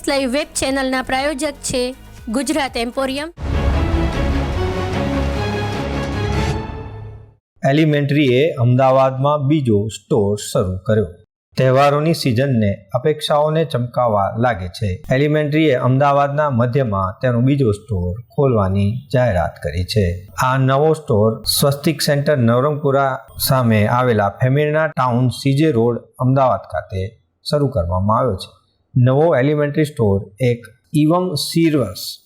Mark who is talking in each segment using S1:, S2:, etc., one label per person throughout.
S1: S live web ચેનલના પ્રાયોજક છે Gujarat emporium.
S2: એલિમેન્ટરીએ અમદાવાદમાં બીજો સ્ટોર શરૂ કર્યો. તહેવારોની સિઝનને અપેક્ષાઓને ચમકાવવા લાગે છે. એલિમેન્ટરીએ અમદાવાદના મધ્યમાં તેનો બીજો સ્ટોર ખોલવાની જાહેરાત કરી છે. આ નવો સ્ટોર સ્વસ્તિક સેન્ટર નવરંગપુરા સામે આવેલા ફેમિલીના town C J road Ahmedabad ખાતે શરૂ કરવામાં આવ્યો છે. નવો એલિમેન્ટરી સ્ટોર એક ઇવમ સીરવસ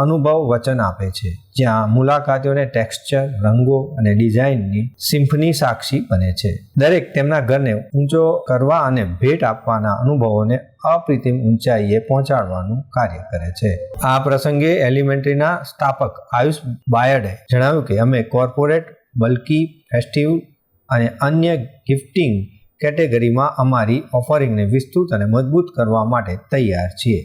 S2: અનુભવ વચન આપે છે, જ્યાં મુલાકાતીઓને ટેક્સચર, રંગો અને ડિઝાઇનની સિમ્ફની સાક્ષી બને છે. દરેક તેમના ઘરને ઊંચો કરવા અને ભેટ આપવાના અનુભવોને અપ્રિતિમ ઊંચાઈએ પહોંચાડવાનું કાર્ય કરે છે. આ પ્રસંગે એલિમેન્ટરીના સ્થાપક આયુષ બાયડે જણાવ્યું કે, અમે કોર્પોરેટ, બલ્કી, ફેસ્ટિવ અને અન્ય ગિફ્ટિંગ કેટેગરીમાં અમારી ઓફરિંગને વિસ્તૃત અને મજબૂત કરવા માટે તૈયાર છીએ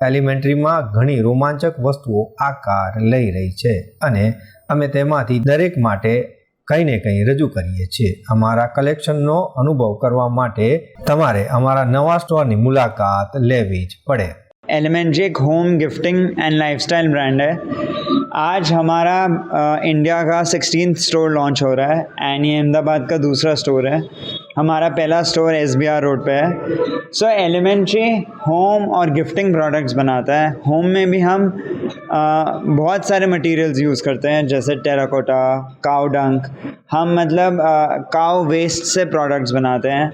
S2: એલિમેન્ટરીમાં ઘણી રોમાંચક વસ્તુઓ આકાર લઈ રહી છે અને અમે તેમાંથી દરેક માટે કંઈ ને કંઈ રજૂ કરીએ છીએ અમારા કલેક્શનનો અનુભવ કરવા માટે તમારે અમારા નવા સ્ટોરની મુલાકાત લેવી જ પડે
S3: एलिमेंट्री एक home gifting and lifestyle brand है आज हमारा अ, इंडिया का सिक्सटीन स्टोर लॉन्च हो रहा है एंड ये अहमदाबाद का दूसरा स्टोर है हमारा पहला store S B R road पे है। सो एलिमेंट्री होम और गिफ्टिंग प्रोडक्ट्स बनाता है। होम में भी हम अ, बहुत सारे मटेरियल्स यूज़ करते हैं जैसे टेराकोटा काउ डंक हम मतलब काउ वेस्ट से प्रोडक्ट्स बनाते हैं।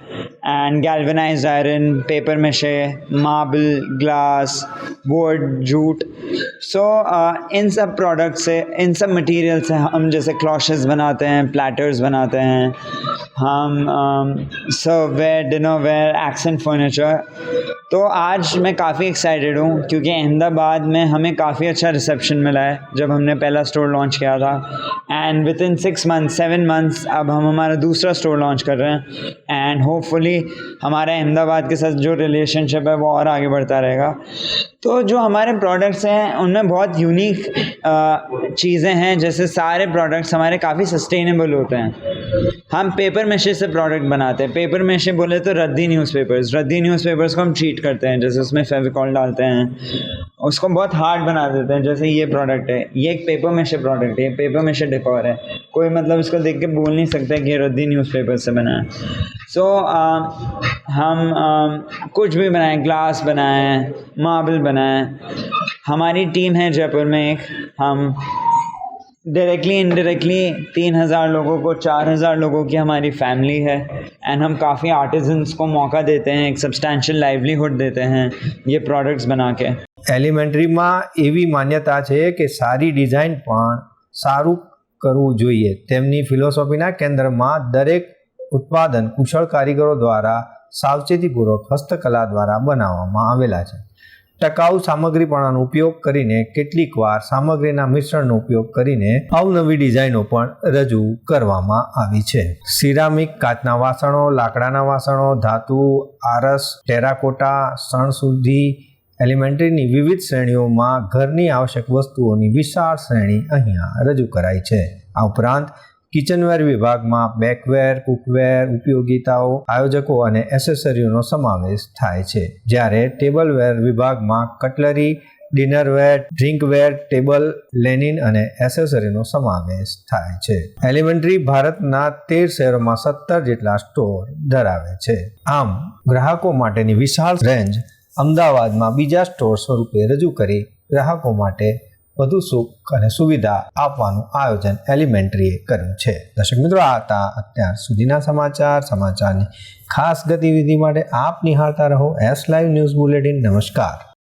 S3: And galvanised iron paper mache marble glass wood jute so इन सब प्रोडक्ट से, इन सब मटेरियल से हम जैसे क्लॉशेस बनाते हैं प्लेटर्स बनाते हैं, हम सर्ववेयर डिनरवेयर एक्सेंट फर्नीचर तो आज मैं काफ़ी एक्साइटेड हूँ क्योंकि अहमदाबाद में हमें काफ़ी अच्छा रिसेप्शन मिला है, जब हमने पहला स्टोर लॉन्च किया था। And within six month seven months अब हम हमारा दूसरा स्टोर लॉन्च कर रहे हैं। एंड होपफुली हमारा अहमदाबाद के साथ जो रिलेशनशिप है, वो और आगे बढ़ता रहेगा। तो जो हमारे प्रोडक्ट्स हैं उनमें बहुत यूनिक चीज़ें हैं जैसे सारे प्रोडक्ट्स हमारे काफ़ी सस्टेनेबल होते हैं। हम पेपर मेशे से प्रोडक्ट बनाते हैं। पेपर मेशे बोले तो रद्दी न्यूज़पेपर्स रद्दी न्यूज़पेपर्स को हम ट्रीट करते हैं जैसे उसमें फेविकॉल डालते हैं। उसको बहुत हार्ड बना देते हैं जैसे ये प्रोडक्ट है। ये एक पेपर मेशे प्रोडक्ट है पेपर मेशे डेकोर है। कोई मतलब इसको देख के बोल नहीं सकता कि ये रद्दी न्यूज़पेपर से बना है। सो so, हम अ, कुछ भी बनाएँ ग्लास बनाएँ मार्बल बनाएँ। हमारी टीम है जयपुर में एक हम डायरेक्टली इनडायरेक्टली तीन हज़ार लोगों को चार हज़ार लोगों की हमारी फैमिली है एंड हम काफ़ी आर्टिजन्स को मौका देते हैं एक सब्सटैंशियल लाइवलीहुड देते हैं ये प्रोडक्ट्स बना के
S2: એલિમેન્ટરીમાં એવી માન્યતા છે કે સારી ડિઝાઇન પણ સારું કરવું જોઈએ તેમની ફિલોસોફીના કેન્દ્રમાં દરેક ઉત્પાદન કુશળ કારીગરો દ્વારા સાવચેતીપૂર્વક હસ્તકલા દ્વારા બનાવવામાં આવેલા છે ટકાઉ સામગ્રીપણાનો ઉપયોગ કરીને કેટલીક વાર સામગ્રીના મિશ્રણનો ઉપયોગ કરીને અવનવી ડિઝાઇનો પણ રજૂ કરવામાં આવી છે. સિરામિક કાચના વાસણો, લાકડાના વાસણો, ધાતુ, આરસ, ટેરાકોટા સણસુદ્ધી એલિમેન્ટરીની વિવિધ શ્રેણીઓમાં ઘરની આવશ્યક વસ્તુઓની વિશાળ શ્રેણી અહીંયા રજૂ કરાઈ છે. આ ઉપરાંત કિચનવેર વિભાગમાં બેકવેર, કુકવેર, ઉપયોગિતાઓ, આયોજકો અને એસેસરીઓનો સમાવેશ થાય છે. જ્યારે ટેબલવેર વિભાગમાં cutlery, dinnerware, drinkware, table, linen અને એસેસરીનો સમાવેશ થાય છે. એલિમેન્ટરી ભારતના તેર શહેરોમાં સત્તર જેટલા સ્ટોર ધરાવે છે. આમ, ગ્રાહકો માટેની વિશાળ રેન્જ અમદાવાદમાં બીજા સ્ટોર સ્વરૂપે રજૂ કરી ગ્રાહકો માટે વધુ સુખ અને સુવિધા આપવાનું આયોજન એલિમેન્ટરીએ કર્યું છે. દર્શક મિત્રો, આ હતા અત્યાર સુધીના સમાચાર. સમાચારની ખાસ ગતિવિધિ માટે આપ નિહાળતા રહો. એસ લાઈવ ન્યૂઝ બુલેટિન નમસ્કાર.